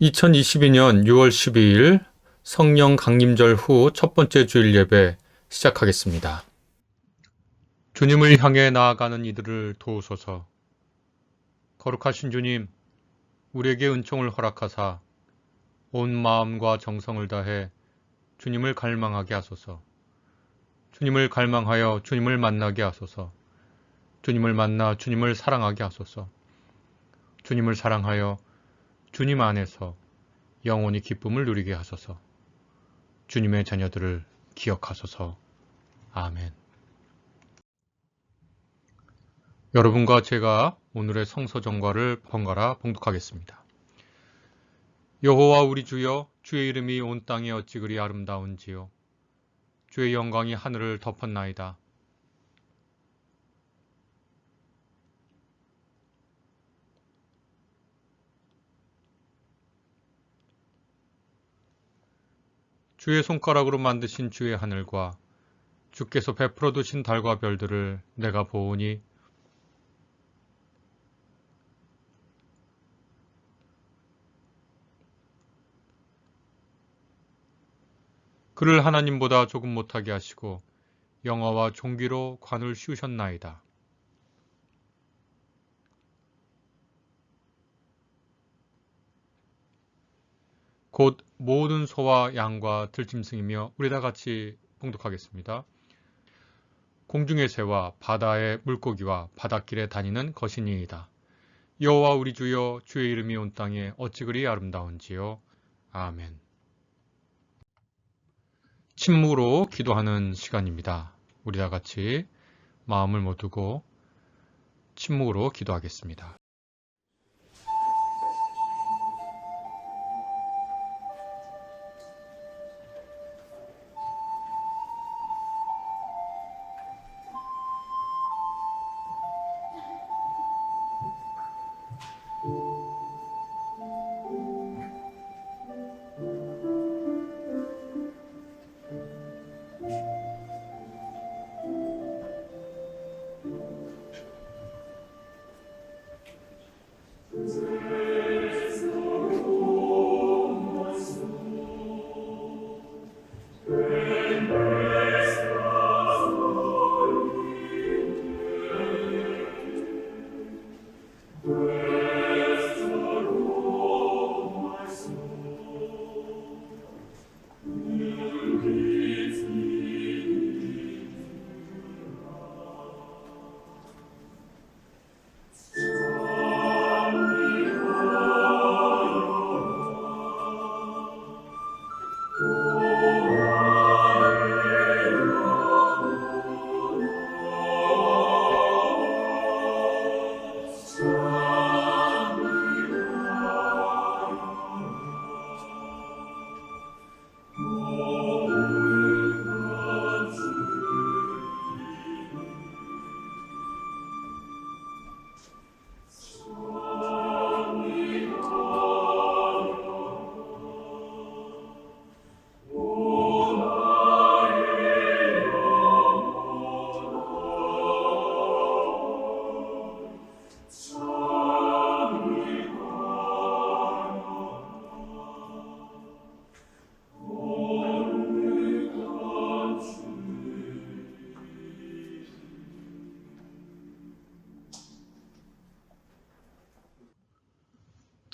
2022년 6월 12일 성령 강림절 후 첫 번째 주일 예배 시작하겠습니다. 주님을 향해 나아가는 이들을 도우소서. 거룩하신 주님, 우리에게 은총을 허락하사 온 마음과 정성을 다해 주님을 갈망하게 하소서. 주님을 갈망하여 주님을 만나게 하소서. 주님을 만나 주님을 사랑하게 하소서. 주님을 사랑하여 주님 안에서 영원히 기쁨을 누리게 하소서. 주님의 자녀들을 기억하소서. 아멘. 여러분과 제가 오늘의 성서 정과를 번갈아 봉독하겠습니다. 여호와 우리 주여 주의 이름이 온 땅에 어찌 그리 아름다운지요 주의 영광이 하늘을 덮었나이다. 주의 손가락으로 만드신 주의 하늘과 주께서 베풀어 두신 달과 별들을 내가 보오니 그를 하나님보다 조금 못하게 하시고 영화와 종기로 관을 씌우셨나이다. 곧 모든 소와 양과 들짐승이며 우리 다 같이 봉독하겠습니다. 공중의 새와 바다의 물고기와 바닷길에 다니는 거신이이다. 여호와 우리 주여 주의 이름이 온 땅에 어찌 그리 아름다운지요. 아멘. 침묵으로 기도하는 시간입니다. 우리 다 같이 마음을 모두고 침묵으로 기도하겠습니다.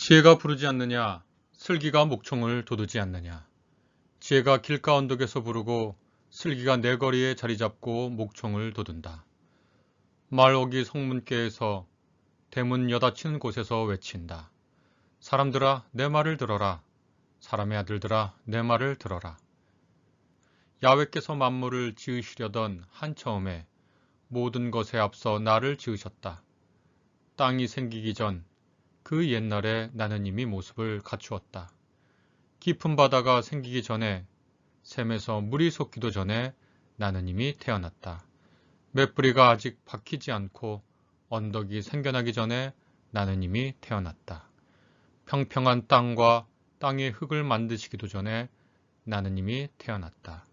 지혜가 부르지 않느냐 슬기가 목청을 돋우지 않느냐 지혜가 길가 언덕에서 부르고 슬기가 내 거리에 자리 잡고 목청을 돋운다. 말옥이 성문께에서 대문 여닫히는 곳에서 외친다. 사람들아 내 말을 들어라. 사람의 아들들아 내 말을 들어라. 야외께서 만물을 지으시려던 한 처음에 모든 것에 앞서 나를 지으셨다. 땅이 생기기 전 그 옛날에 나는 이미 모습을 갖추었다. 깊은 바다가 생기기 전에 샘에서 물이 솟기도 전에 나는 이미 태어났다. 맷뿌리가 아직 박히지 않고 언덕이 생겨나기 전에 나는 이미 태어났다. 평평한 땅과 땅의 흙을 만드시기도 전에 나는 이미 태어났다.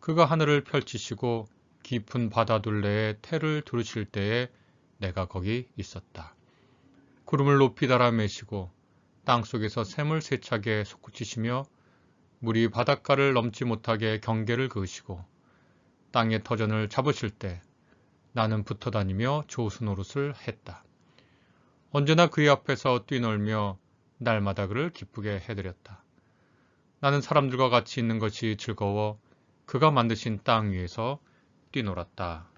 그가 하늘을 펼치시고 깊은 바다 둘레에 태를 두르실 때에 내가 거기 있었다. 구름을 높이 달아 매시고 땅 속에서 샘을 세차게 솟구치시며 물이 바닷가를 넘지 못하게 경계를 그으시고 땅의 터전을 잡으실 때 나는 붙어 다니며 조수 노릇을 했다. 언제나 그의 앞에서 뛰놀며 날마다 그를 기쁘게 해드렸다. 나는 사람들과 같이 있는 것이 즐거워 그가 만드신 땅 위에서 뛰놀았다.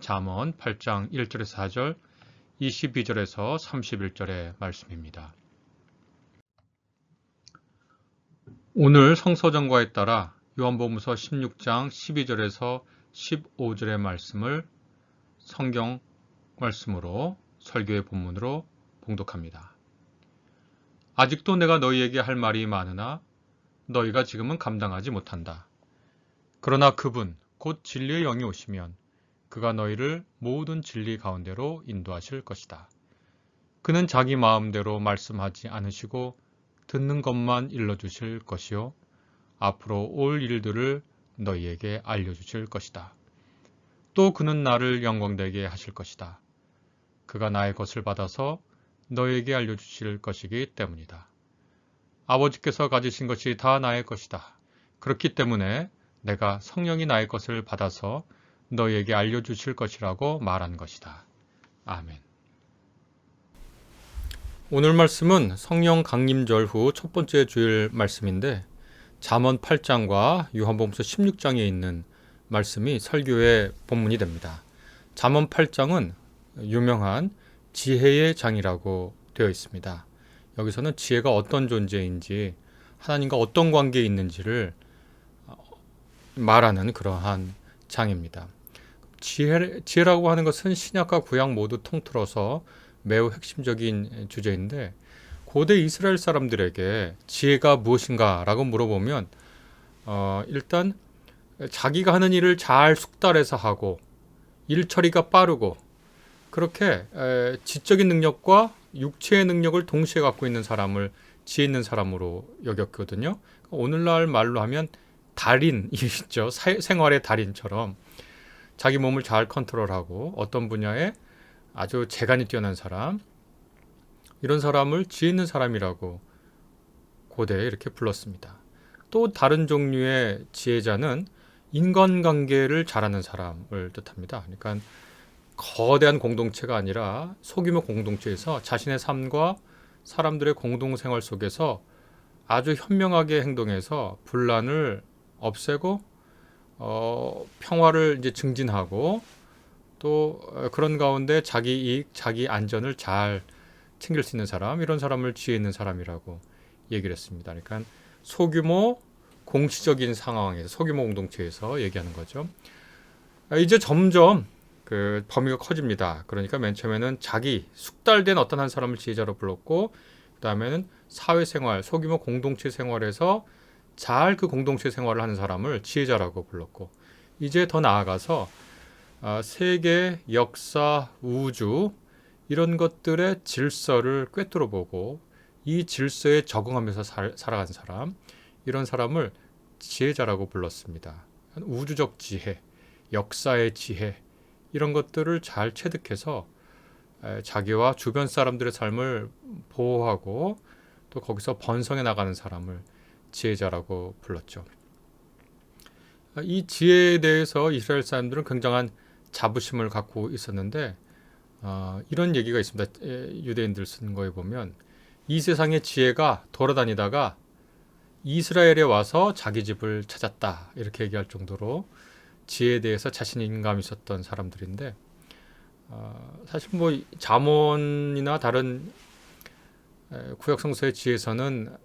잠언 8장 1절에서 4절, 22절에서 31절의 말씀입니다. 오늘 성서정과에 따라 요한복음서 16장 12절에서 15절의 말씀을 성경 말씀으로 설교의 본문으로 봉독합니다. 아직도 내가 너희에게 할 말이 많으나 너희가 지금은 감당하지 못한다. 그러나 그분 곧 진리의 영이 오시면 그가 너희를 모든 진리 가운데로 인도하실 것이다. 그는 자기 마음대로 말씀하지 않으시고 듣는 것만 일러주실 것이요. 앞으로 올 일들을 너희에게 알려주실 것이다. 또 그는 나를 영광되게 하실 것이다. 그가 나의 것을 받아서 너에게 알려주실 것이기 때문이다. 아버지께서 가지신 것이 다 나의 것이다. 그렇기 때문에 내가 성령이 나의 것을 받아서 너에게 알려주실 것이라고 말한 것이다. 아멘. 오늘 말씀은 성령 강림절 후 첫 번째 주일 말씀인데 잠언 8장과 요한복음서 16장에 있는 말씀이 설교의 본문이 됩니다. 잠언 8장은 유명한 지혜의 장이라고 되어 있습니다. 여기서는 지혜가 어떤 존재인지 하나님과 어떤 관계에 있는지를 말하는 그러한 장입니다. 지혜, 지혜라고 하는 것은 신약과 구약 모두 통틀어서 매우 핵심적인 주제인데 고대 이스라엘 사람들에게 지혜가 무엇인가라고 물어보면 어, 일단 자기가 하는 일을 잘 숙달해서 하고 일 처리가 빠르고 그렇게 에, 지적인 능력과 육체의 능력을 동시에 갖고 있는 사람을 지혜 있는 사람으로 여겼거든요. 오늘날 말로 하면 달인이죠. 생활의 달인처럼 자기 몸을 잘 컨트롤하고 어떤 분야에 아주 재간이 뛰어난 사람 이런 사람을 지혜 있는 사람이라고 고대에 이렇게 불렀습니다. 또 다른 종류의 지혜자는 인간관계를 잘하는 사람을 뜻합니다. 그러니까 거대한 공동체가 아니라 소규모 공동체에서 자신의 삶과 사람들의 공동생활 속에서 아주 현명하게 행동해서 분란을 없애고 어, 평화를 이제 증진하고 또 그런 가운데 자기 이익, 자기 안전을 잘 챙길 수 있는 사람 이런 사람을 지혜 있는 사람이라고 얘기를 했습니다. 그러니까 소규모 공시적인 상황에서 소규모 공동체에서 얘기하는 거죠. 아, 이제 점점 그 범위가 커집니다. 그러니까 맨 처음에는 자기 숙달된 어떤 한 사람을 지혜자로 불렀고 그다음에는 사회생활, 소규모 공동체 생활에서 잘 그 공동체 생활을 하는 사람을 지혜자라고 불렀고 이제 더 나아가서 아, 세계, 역사, 우주 이런 것들의 질서를 꿰뚫어 보고 이 질서에 적응하면서 살, 살아간 사람 이런 사람을 지혜자라고 불렀습니다. 우주적 지혜, 역사의 지혜 이런 것들을 잘 체득해서 자기와 주변 사람들의 삶을 보호하고 또 거기서 번성해 나가는 사람을 지혜자라고 불렀죠. 이 지혜에 대해서 이스라엘 사람들은 굉장한 자부심을 갖고 있었는데 어, 이런 얘기가 있습니다. 유대인들 쓴 거에 보면 이 세상의 지혜가 돌아다니다가 이스라엘에 와서 자기 집을 찾았다 이렇게 얘기할 정도로 지혜에 대해서 자신감 있었던 사람들인데 어, 사실 뭐 자문이나 다른 구약 성서의 지혜서는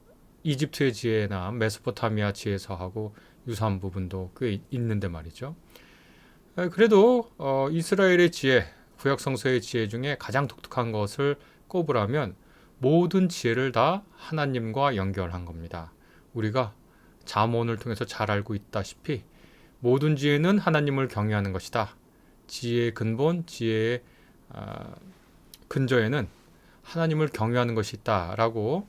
이집트의 지혜나 메소포타미아 지혜서하고 유사한 부분도 꽤 있는데 말이죠. 그래도 어, 이스라엘의 지혜, 구약 성서의 지혜 중에 가장 독특한 것을 꼽으라면 모든 지혜를 다 하나님과 연결한 겁니다. 우리가 잠언을 통해서 잘 알고 있다시피 모든 지혜는 하나님을 경외하는 것이다. 지혜의 근본, 지혜의 어, 근저에는 하나님을 경외하는 것이 있다라고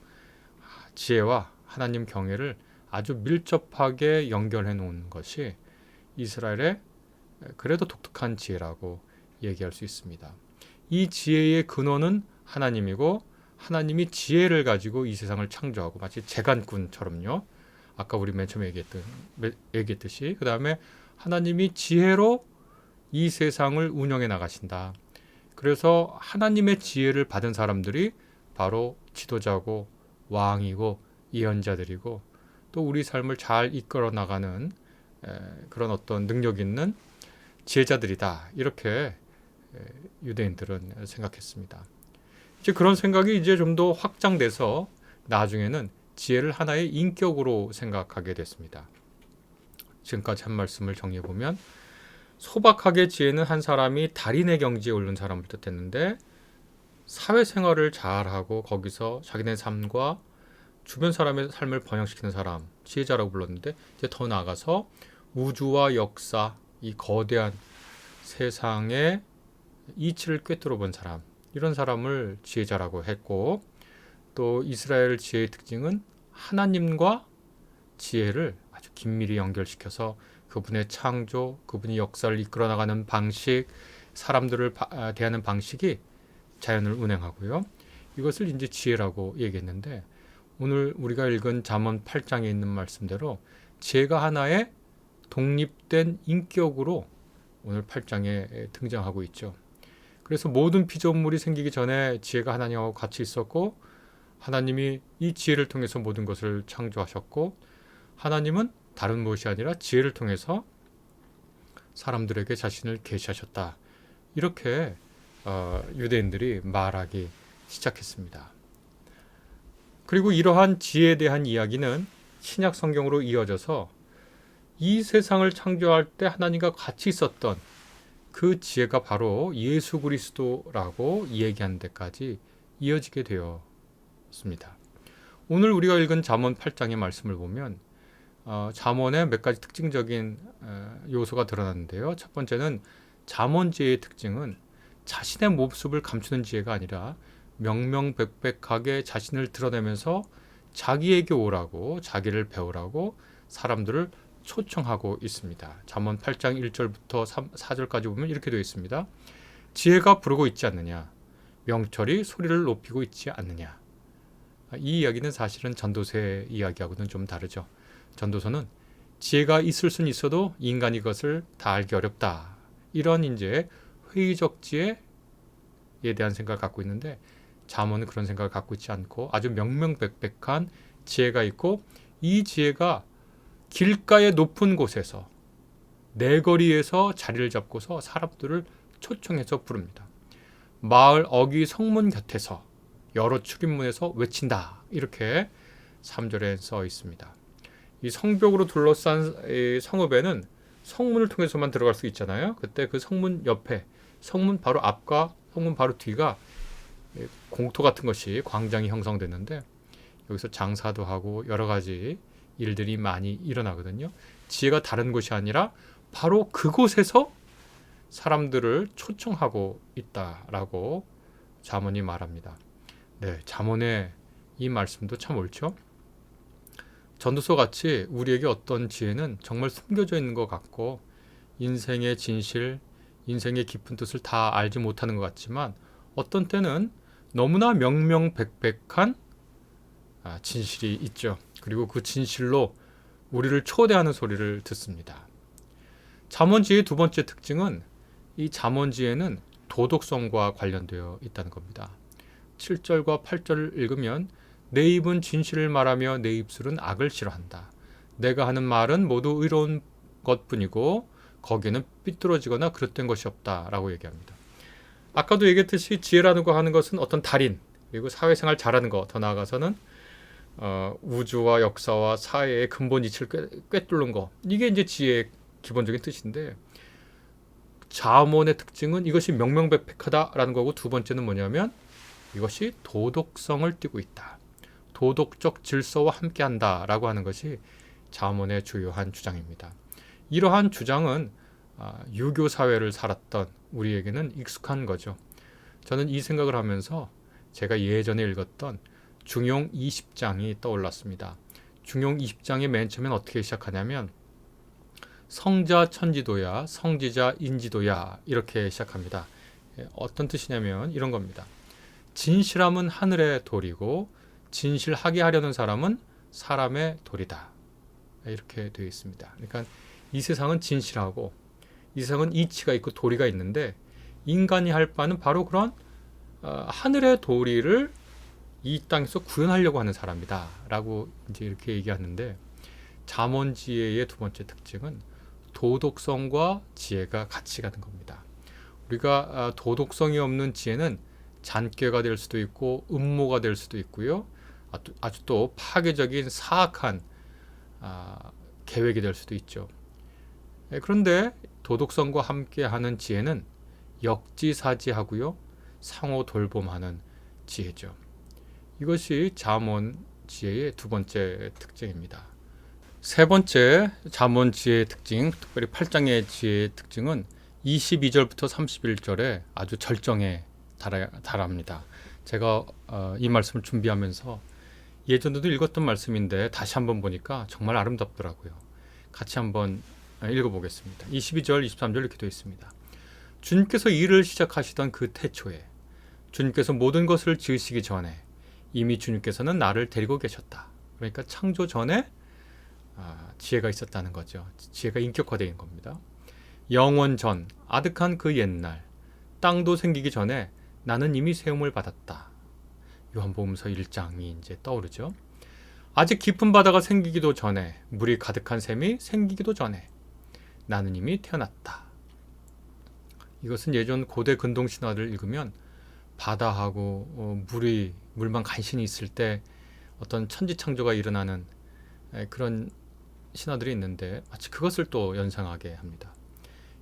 지혜와 하나님 경외를 아주 밀접하게 연결해 놓은 것이 이스라엘의 그래도 독특한 지혜라고 얘기할 수 있습니다. 이 지혜의 근원은 하나님이고 하나님이 지혜를 가지고 이 세상을 창조하고 마치 재간꾼처럼요. 아까 우리 맨 처음에 얘기했던 얘기했듯이 그 다음에 하나님이 지혜로 이 세상을 운영해 나가신다. 그래서 하나님의 지혜를 받은 사람들이 바로 지도자고 왕이고 예언자들이고 또 우리 삶을 잘 이끌어 나가는 그런 어떤 능력 있는 지혜자들이다. 이렇게 유대인들은 생각했습니다. 이제 그런 생각이 이제 좀 더 확장돼서 나중에는 지혜를 하나의 인격으로 생각하게 됐습니다. 지금까지 한 말씀을 정리해 보면 소박하게 지혜는 한 사람이 달인의 경지에 오른 사람을 뜻했는데 사회생활을 잘하고 거기서 자기네 삶과 주변 사람의 삶을 번영시키는 사람 지혜자라고 불렀는데 이제 더 나아가서 우주와 역사 이 거대한 세상의 이치를 꿰뚫어 본 사람 이런 사람을 지혜자라고 했고 또 이스라엘 지혜의 특징은 하나님과 지혜를 아주 긴밀히 연결시켜서 그분의 창조, 그분이 역사를 이끌어 나가는 방식, 사람들을 아, 대하는 방식이 자연을 운행하고요. 이것을 이제 지혜라고 얘기했는데 오늘 우리가 읽은 잠언 8장에 있는 말씀대로 지혜가 하나의 독립된 인격으로 오늘 8장에 등장하고 있죠. 그래서 모든 피조물이 생기기 전에 지혜가 하나님하고 같이 있었고 하나님이 이 지혜를 통해서 모든 것을 창조하셨고 하나님은 다른 무엇이 아니라 지혜를 통해서 사람들에게 자신을 계시하셨다. 이렇게 어, 유대인들이 말하기 시작했습니다. 그리고 이러한 지혜에 대한 이야기는 신약 성경으로 이어져서 이 세상을 창조할 때 하나님과 같이 있었던 그 지혜가 바로 예수 그리스도라고 얘기하는 데까지 이어지게 되었습니다. 오늘 우리가 읽은 잠언 8장의 말씀을 보면 어, 잠언의 몇 가지 특징적인 어, 요소가 드러났는데요. 첫 번째는 잠언지혜의 특징은 자신의 모습을 감추는 지혜가 아니라 명명백백하게 자신을 드러내면서 자기에게 오라고 자기를 배우라고 사람들을 초청하고 있습니다. 잠언 8장 1절부터 3, 4절까지 보면 이렇게 되어 있습니다. 지혜가 부르고 있지 않느냐? 명철이 소리를 높이고 있지 않느냐? 이 이야기는 사실은 전도서의 이야기하고는 좀 다르죠. 전도서는 지혜가 있을 수는 있어도 인간이 그것을 다 알기 어렵다. 이런 이제 회의적 지혜에 대한 생각을 갖고 있는데 잠언은 그런 생각을 갖고 있지 않고 아주 명명백백한 지혜가 있고 이 지혜가 길가의 높은 곳에서 내거리에서 자리를 잡고서 사람들을 초청해서 부릅니다. 마을 어귀 성문 곁에서 여러 출입문에서 외친다. 이렇게 3절에 써 있습니다. 이 성벽으로 둘러싼 성읍에는 성문을 통해서만 들어갈 수 있잖아요. 그때 그 성문 옆에 성문 바로 앞과 성문 바로 뒤가 공터 같은 것이 광장이 형성됐는데 여기서 장사도 하고 여러 가지 일들이 많이 일어나거든요. 지혜가 다른 곳이 아니라 바로 그곳에서 사람들을 초청하고 있다라고 자문이 말합니다. 네, 자문의 이 말씀도 참 옳죠. 전도서 같이 우리에게 어떤 지혜는 정말 숨겨져 있는 것 같고 인생의 진실, 인생의 깊은 뜻을 다 알지 못하는 것 같지만 어떤 때는 너무나 명명백백한 아, 진실이 있죠. 그리고 그 진실로 우리를 초대하는 소리를 듣습니다. 잠언지의 두 번째 특징은 이 잠언지에는 도덕성과 관련되어 있다는 겁니다. 7절과 8절을 읽으면 내 입은 진실을 말하며 내 입술은 악을 싫어한다. 내가 하는 말은 모두 의로운 것뿐이고 거기에는 삐뚤어지거나 그릇된 것이 없다라고 얘기합니다. 아까도 얘기했듯이 지혜라는 거 하는 것은 어떤 달인 그리고 사회생활 잘하는 거 더 나아가서는 어, 우주와 역사와 사회의 근본 이치를 꿰, 뚫는 거 이게 이제 지혜의 기본적인 뜻인데 자문의 특징은 이것이 명명백백하다라는 거고 두 번째는 뭐냐면 이것이 도덕성을 띠고 있다. 도덕적 질서와 함께한다라고 하는 것이 자문의 주요한 주장입니다. 이러한 주장은 아, 유교 사회를 살았던 우리에게는 익숙한 거죠. 저는 이 생각을 하면서 제가 예전에 읽었던 중용 20장이 떠올랐습니다. 중용 20장의 맨 처음엔 어떻게 시작하냐면 성자 천지도야, 성지자 인지도야 이렇게 시작합니다. 예, 어떤 뜻이냐면 이런 겁니다. 진실함은 하늘의 돌이고 진실하게 하려는 사람은 사람의 돌이다. 이렇게 되어 있습니다. 그러니까 이 세상은 진실하고 이 세상은 이치가 있고 도리가 있는데 인간이 할 바는 바로 그런 어, 하늘의 도리를 이 땅에서 구현하려고 하는 사람이다라고 이제 이렇게 얘기하는데 잠언지혜의 두 번째 특징은 도덕성과 지혜가 같이 가는 겁니다. 우리가 아, 도덕성이 없는 지혜는 잔꾀가 될 수도 있고 음모가 될 수도 있고요. 아주 또 파괴적인 사악한 아, 계획이 될 수도 있죠. 예, 그런데 도덕성과 함께하는 지혜는 역지사지하고요, 상호 돌봄하는 지혜죠. 이것이 잠언 지혜의 두 번째 특징입니다. 세 번째 잠언 지혜의 특징, 특별히 8장의 지혜의 특징은 22절부터 31절에 아주 절정에 달합니다. 제가 어, 이 말씀을 준비하면서 예전에도 읽었던 말씀인데 다시 한번 보니까 정말 아름답더라고요. 같이 한번 읽어보겠습니다. 22절, 23절 이렇게 되어 있습니다. 주님께서 일을 시작하시던 그 태초에 주님께서 모든 것을 지으시기 전에 이미 주님께서는 나를 데리고 계셨다. 그러니까 창조 전에 아, 지혜가 있었다는 거죠. 지혜가 인격화된 겁니다. 영원 전, 아득한 그 옛날, 땅도 생기기 전에 나는 이미 세움을 받았다. 요한복음서 1장이 이제 떠오르죠. 아직 깊은 바다가 생기기도 전에, 물이 가득한 샘이 생기기도 전에 이미 태어났다. 이것은 예전 고대 근동 신화를 읽으면 바다하고 어, 물이 물만 간신히 있을 때 어떤 천지 창조가 일어나는 그런 신화들이 있는데 마치 그것을 또 연상하게 합니다.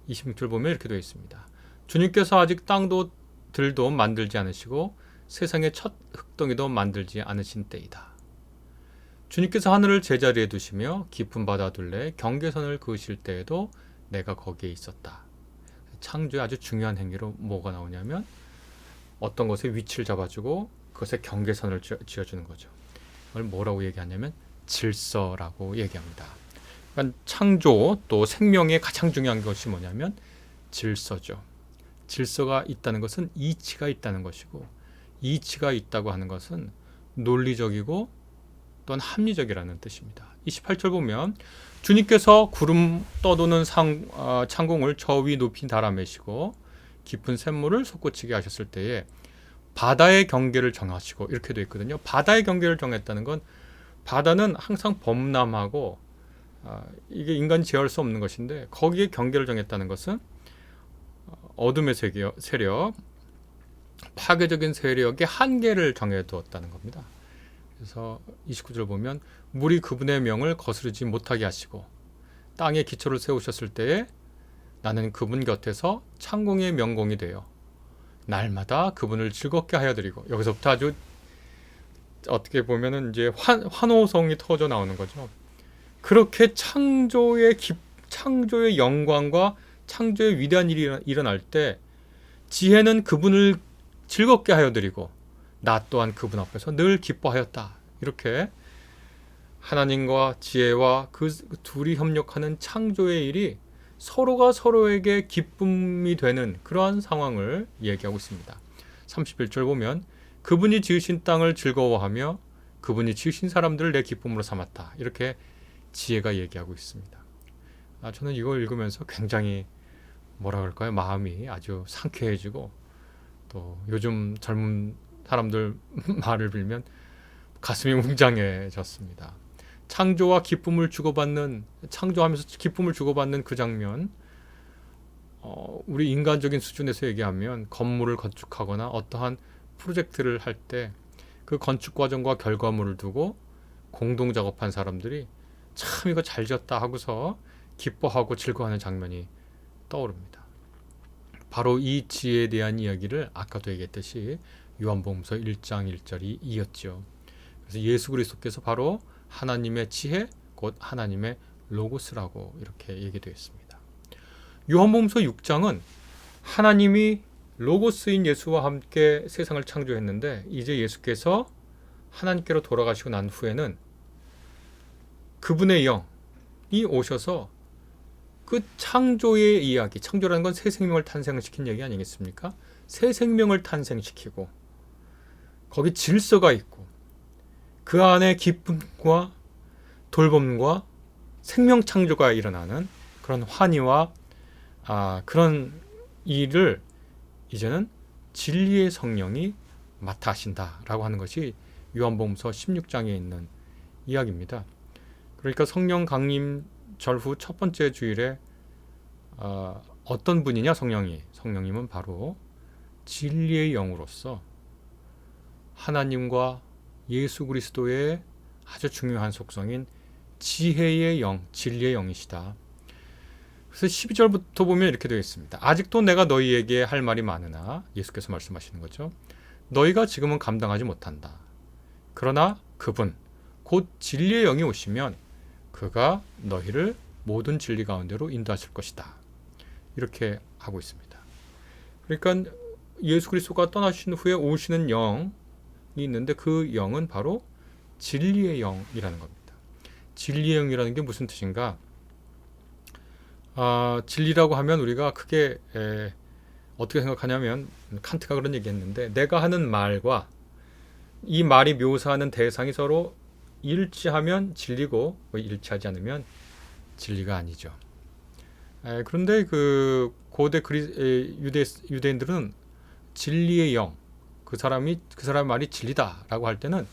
26절 보면 이렇게 되어 있습니다. 주님께서 아직 땅도 들도 만들지 않으시고 세상의 첫 흙덩이도 만들지 않으신 때이다. 주님께서 하늘을 제자리에 두시며 깊은 바다 둘레 경계선을 그으실 때에도 내가 거기에 있었다. 창조의 아주 중요한 행위로 뭐가 나오냐면 어떤 것의 위치를 잡아주고 그것의 경계선을 지어주는 거죠. 이걸 뭐라고 얘기하냐면 질서라고 얘기합니다. 그러니까 창조 또 생명의 가장 중요한 것이 뭐냐면 질서죠. 질서가 있다는 것은 이치가 있다는 것이고 이치가 있다고 하는 것은 논리적이고 또한 합리적이라는 뜻입니다. 28절 보면 주님께서 구름 떠도는 상, 어, 창공을 저 위 높이 달아매시고 깊은 샘물을 솟구치게 하셨을 때에 바다의 경계를 정하시고 이렇게 되어 있거든요. 바다의 경계를 정했다는 건 바다는 항상 범람하고 아, 이게 인간이 제어할 수 없는 것인데 거기에 경계를 정했다는 것은 어둠의 세력, 파괴적인 세력의 한계를 정해 두었다는 겁니다. 그래서 29절 보면 물이 그분의 명을 거스르지 못하게 하시고 땅에 기초를 세우셨을 때에 나는 그분 곁에서 창공의 명공이 되어 날마다 그분을 즐겁게 하여 드리고 여기서부터 아주 어떻게 보면은 이제 환, 환호성이 터져 나오는 거죠. 그렇게 창조의 기, 창조의 영광과 창조의 위대한 일이 일어날 때 지혜는 그분을 즐겁게 하여 드리고 나 또한 그분 앞에서 늘 기뻐하였다. 이렇게 하나님과 지혜와 그 둘이 협력하는 창조의 일이 서로가 서로에게 기쁨이 되는 그러한 상황을 얘기하고 있습니다. 31절 보면 그분이 지으신 땅을 즐거워하며 그분이 지으신 사람들을 내 기쁨으로 삼았다. 이렇게 지혜가 얘기하고 있습니다. 아, 저는 이걸 읽으면서 굉장히 뭐라 그럴까요? 마음이 아주 상쾌해지고 또 요즘 젊은 사람들 말을 빌면 가슴이 웅장해졌습니다. 창조와 기쁨을 주고받는 창조하면서 기쁨을 주고받는 그 장면 어, 우리 인간적인 수준에서 얘기하면 건물을 건축하거나 어떠한 프로젝트를 할 때 그 건축 과정과 결과물을 두고 공동 작업한 사람들이 참 이거 잘 지었다 하고서 기뻐하고 즐거워하는 장면이 떠오릅니다. 바로 이 지혜에 대한 이야기를 아까도 얘기했듯이 요한복음서 1장 1절이 이었죠. 그래서 예수 그리스도께서 바로 하나님의 지혜 곧 하나님의 로고스라고 이렇게 얘기되어 있습니다. 요한복음서 6장은 하나님이 로고스인 예수와 함께 세상을 창조했는데 이제 예수께서 하나님께로 돌아가시고 난 후에는 그분의 영이 오셔서 그 창조의 이야기, 창조라는 건 새 생명을 탄생시킨 얘기 아니겠습니까? 새 생명을 탄생시키고 거기 질서가 있고 그 안에 기쁨과 돌봄과 생명 창조가 일어나는 그런 환희와 아, 그런 일을 이제는 진리의 성령이 맡아 하신다라고 하는 것이 요한복음서 16장에 있는 이야기입니다. 그러니까 성령 강림 절후 첫 번째 주일에 어, 어떤 분이냐 성령이 성령님은 바로 진리의 영으로서 하나님과 예수 그리스도의 아주 중요한 속성인 지혜의 영, 진리의 영이시다. 그래서 12절부터 보면 이렇게 되어 있습니다. 아직도 내가 너희에게 할 말이 많으나 예수께서 말씀하시는 거죠. 너희가 지금은 감당하지 못한다. 그러나 그분 곧 진리의 영이 오시면 그가 너희를 모든 진리 가운데로 인도하실 것이다. 이렇게 하고 있습니다. 그러니까 예수 그리스도가 떠나신 후에 오시는 영이 있는데 그 영은 바로 진리의 영이라는 겁니다. 진리의 영이라는 게 무슨 뜻인가? 아, 진리라고 하면 우리가 크게 에, 어떻게 생각하냐면 칸트가 그런 얘기했는데 내가 하는 말과 이 말이 묘사하는 대상이 서로 일치하면 진리고 뭐 일치하지 않으면 진리가 아니죠. 에, 그런데 그 고대 그리, 에, 유대 유대인들은 진리의 영, 그 사람이 그 사람 말이 진리다라고 할 때는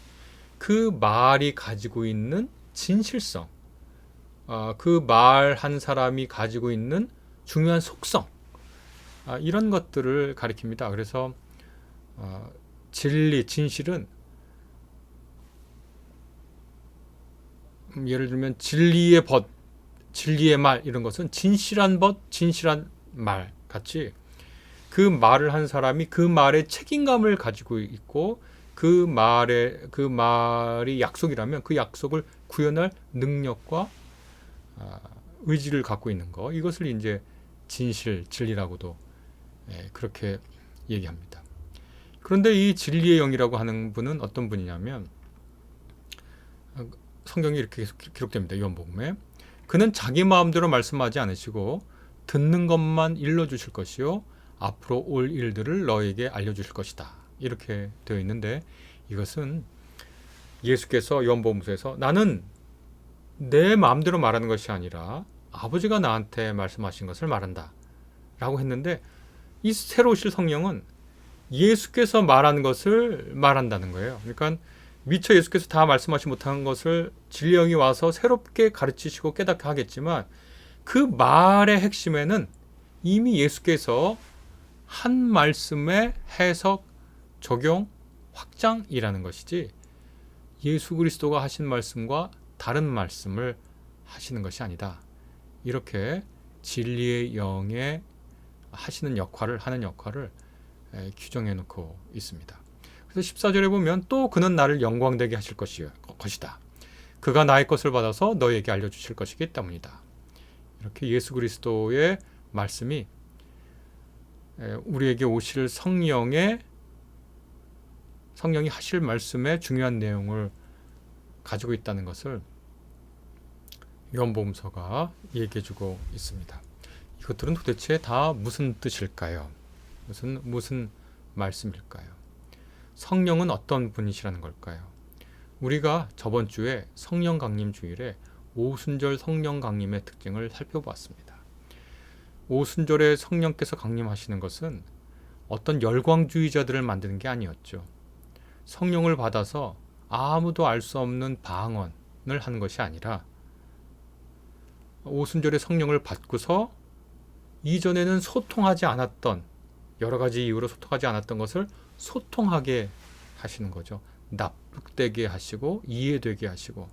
그 말이 가지고 있는 진실성, 어, 그말 한 사람이 가지고 있는 중요한 속성, 아, 이런 것들을 가리킵니다. 그래서 어, 진리, 진실은 음, 예를 들면 진리의 벗, 진리의 말 이런 것은 진실한 벗, 진실한 말 같이 그 말을 한 사람이 그 말에 책임감을 가지고 있고 그 말에 그 말이 약속이라면 그 약속을 구현할 능력과 아, 의지를 갖고 있는 거 이것을 이제 진실 진리라고도 예, 그렇게 얘기합니다. 그런데 이 진리의 영이라고 하는 분은 어떤 분이냐면 아, 성경이 이렇게 기록됩니다. 요한복음에 그는 자기 마음대로 말씀하지 않으시고 듣는 것만 일러 주실 것이요 앞으로 올 일들을 너에게 알려주실 것이다. 이렇게 되어 있는데 이것은 예수께서 요한복음서에서 나는 내 마음대로 말하는 것이 아니라 아버지가 나한테 말씀하신 것을 말한다. 라고 했는데 이 새로 오실 성령은 예수께서 말하는 것을 말한다는 거예요. 그러니까 미처 예수께서 다 말씀하지 못한 것을 진리영이 와서 새롭게 가르치시고 깨닫게 하겠지만 그 말의 핵심에는 이미 예수께서 한 말씀의 해석, 적용, 확장이라는 것이지 예수 그리스도가 하신 말씀과 다른 말씀을 하시는 것이 아니다. 이렇게 진리의 영에 하시는 역할을 하는 역할을 규정해 놓고 있습니다. 그래서 14절에 보면 또 그는 나를 영광되게 하실 것이다. 그가 나의 것을 받아서 너에게 알려 주실 것이기 때문이다. 이렇게 예수 그리스도의 말씀이 우리에게 오실 성령의 성령이 하실 말씀의 중요한 내용을 가지고 있다는 것을 요한복음서가 얘기해주고 있습니다. 이것들은 도대체 다 무슨 뜻일까요? 무슨 무슨 말씀일까요? 성령은 어떤 분이시라는 걸까요? 우리가 저번 주에 성령 강림 주일에 오순절 성령 강림의 특징을 살펴보았습니다. 오순절에 성령께서 강림하시는 것은 어떤 열광주의자들을 만드는 게 아니었죠. 성령을 받아서 아무도 알 수 없는 방언을 하는 것이 아니라 오순절에 성령을 받고서 이전에는 소통하지 않았던 여러 가지 이유로 소통하지 않았던 것을 소통하게 하시는 거죠. 납득되게 하시고 이해되게 하시고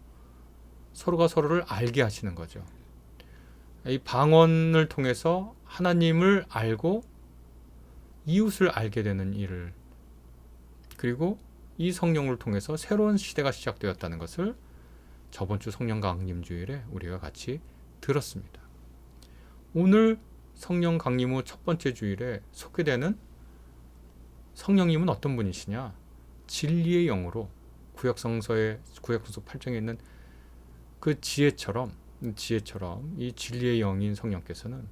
서로가 서로를 알게 하시는 거죠. 이 방언을 통해서 하나님을 알고 이웃을 알게 되는 일을 그리고 이 성령을 통해서 새로운 시대가 시작되었다는 것을 저번 주 성령 강림 주일에 우리가 같이 들었습니다. 오늘 성령 강림 후 첫 번째 주일에 소개되는 성령님은 어떤 분이시냐? 진리의 영으로 구약성서의 구약성서 8장에 있는 그 지혜처럼 지혜처럼 이 진리의 영인 성령께서는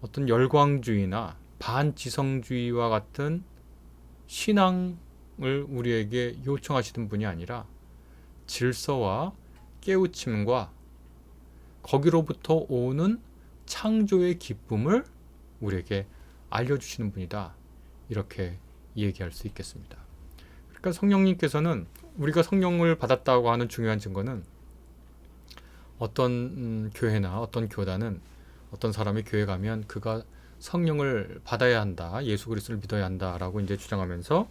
어떤 열광주의나 반지성주의와 같은 신앙 우리에게 요청하시는 분이 아니라 질서와 깨우침과 거기로부터 오는 창조의 기쁨을 우리에게 알려주시는 분이다. 이렇게 얘기할 수 있겠습니다. 그러니까 성령님께서는 우리가 성령을 받았다고 하는 중요한 증거는 어떤 음, 교회나 어떤 교단은 어떤 사람이 교회 가면 그가 성령을 받아야 한다, 예수 그리스도를 믿어야 한다라고 이제 주장하면서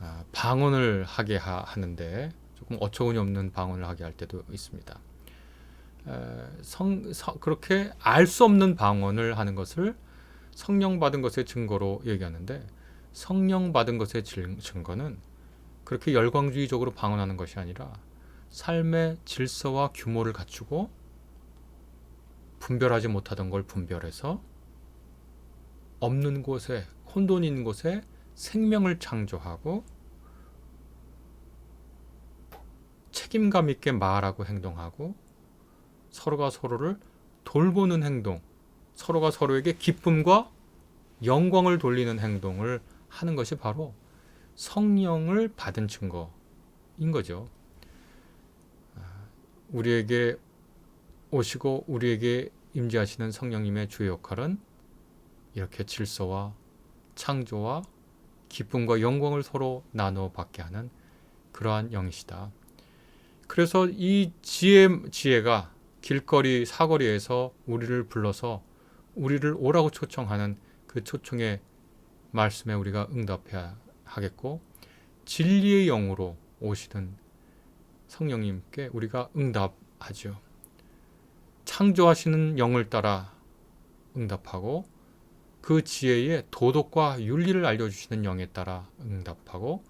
아, 방언을 하게 하, 하는데 조금 어처구니 없는 방언을 하게 할 때도 있습니다. 에, 성, 성- 그렇게 알 수 없는 방언을 하는 것을 성령 받은 것의 증거로 얘기하는데 성령 받은 것의 질- 증거는 그렇게 열광주의적으로 방언하는 것이 아니라 삶의 질서와 규모를 갖추고 분별하지 못하던 걸 분별해서 없는 곳에 혼돈이 있는 곳에 생명을 창조하고 책임감 있게 말하고 행동하고 서로가 서로를 돌보는 행동, 서로가 서로에게 기쁨과 영광을 돌리는 행동을 하는 것이 바로 성령을 받은 증거인 거죠. 아, 우리에게 오시고 우리에게 임재하시는 성령님의 주요 역할은 이렇게 질서와 창조와 기쁨과 영광을 서로 나누어 받게 하는 그러한 영이시다. 그래서 이 지혜 지혜가 길거리 사거리에서 우리를 불러서 우리를 오라고 초청하는 그 초청의 말씀에 우리가 응답해야 하겠고 진리의 영으로 오시는 성령님께 우리가 응답하죠. 창조하시는 영을 따라 응답하고 그 지혜의 도덕과 윤리를 알려주시는 영에 따라 응답하고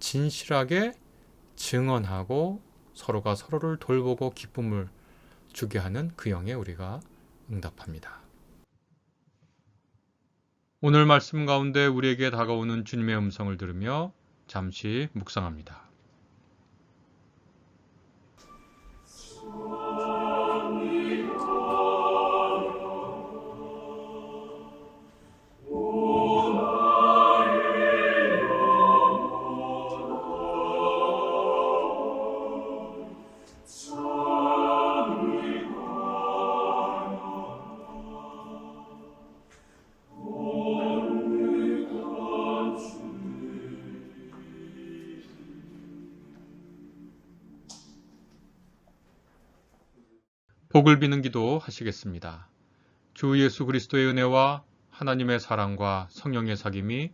진실하게 증언하고 서로가 서로를 돌보고 기쁨을 주게 하는 그 영에 우리가 응답합니다. 오늘 말씀 가운데 우리에게 다가오는 주님의 음성을 들으며 잠시 묵상합니다. 복을 비는 기도 하시겠습니다. 주 예수 그리스도의 은혜와 하나님의 사랑과 성령의 사귐이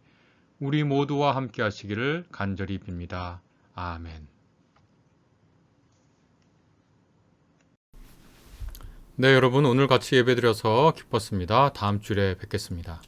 우리 모두와 함께 하시기를 간절히 빕니다. 아멘. 네, 여러분 오늘 같이 예배드려서 기뻤습니다. 다음 주에 뵙겠습니다.